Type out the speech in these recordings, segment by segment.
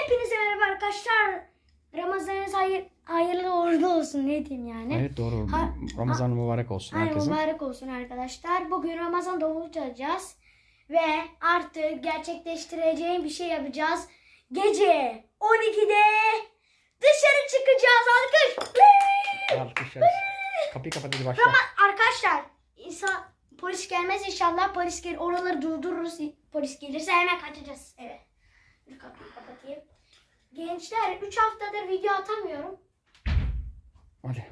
Hepinize merhaba arkadaşlar. Ramazanınız hayır, hayırlı uğurlu olsun ne diyeyim yani. Evet doğru. Ha- Ramazan mübarek olsun Ay herkesin. mübarek olsun arkadaşlar. Bugün Ramazan davulu çalacağız. Ve artık gerçekleştireceğim bir şey yapacağız. Gece 12'de dışarı çıkacağız alkış. Alkışlarız. Kapıyı kapat hadi başla. Arkadaşlar insan, polis gelmez inşallah. Polis gelir oraları durdururuz. Polis gelirse hemen kaçacağız. Evet. Kapıyı kapatayım. Gençler 3 haftadır video atamıyorum. Hadi.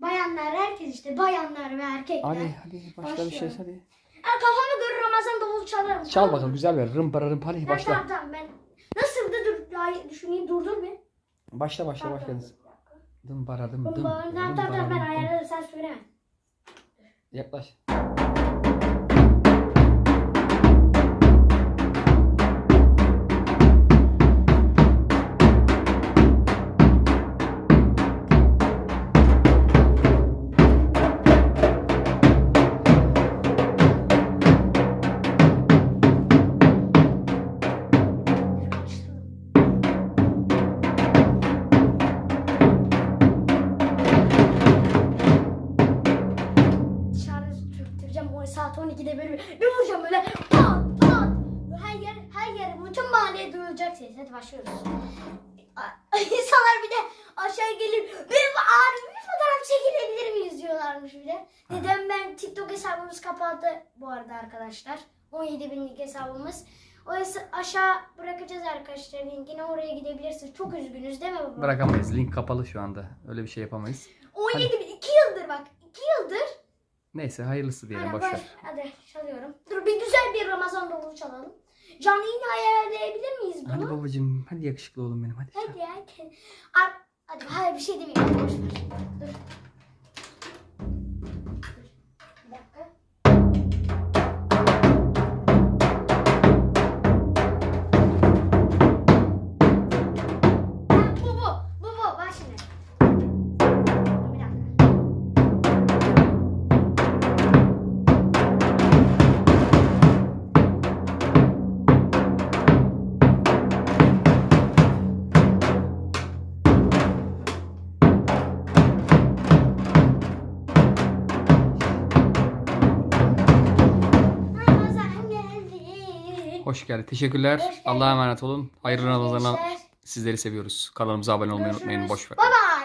Bayanlar herkes işte bayanlar ve erkekler. Hadi hadi başla bir şey Başlıyorum. hadi. Ha, kafamı görür Ramazan davulu çalarım. Çal bakalım güzel ver. Rım para rım hadi Tamam, başla. Tamam tamam ben. Nasıl da dur ya, düşüneyim durdur bir. Başla başla Tamam, başla. tamam, dur, bir dakika. Dım para dım dım. Tamam tamam tamam ben dım, dım. ayarlarım sen söyleme. Yaklaş. 12'de böyle bir, bir vuracağım böyle pat pat. Her yer her yer bütün mahalleye duyulacak ses. Hadi başlıyoruz. İnsanlar bir de aşağı gelip bir abi bir fotoğraf çekilebilir miyiz diyorlarmış bir de. Neden ben TikTok hesabımız kapandı bu arada arkadaşlar. 17 binlik hesabımız. O aşağı bırakacağız arkadaşlar linkini oraya gidebilirsiniz. Çok üzgünüz değil mi baba? Bırakamayız. Link kapalı şu anda. Öyle bir şey yapamayız. 17 bin Neyse hayırlısı diyelim Aynen, boş ver. baş- Hadi çalıyorum. Dur bir güzel bir Ramazan davulu çalalım. Canlı yine ayarlayabilir miyiz bunu? Hadi babacığım. Hadi yakışıklı oğlum benim hadi. Hadi ya. Ar- hadi hayır bir şey demeyeyim. Hadi Hoş geldin. Teşekkürler. Allah'a emanet olun. Hayırlı Ramazanlar. Sizleri seviyoruz. Kanalımıza abone olmayı unutmayın. Boş ver. Bye bye.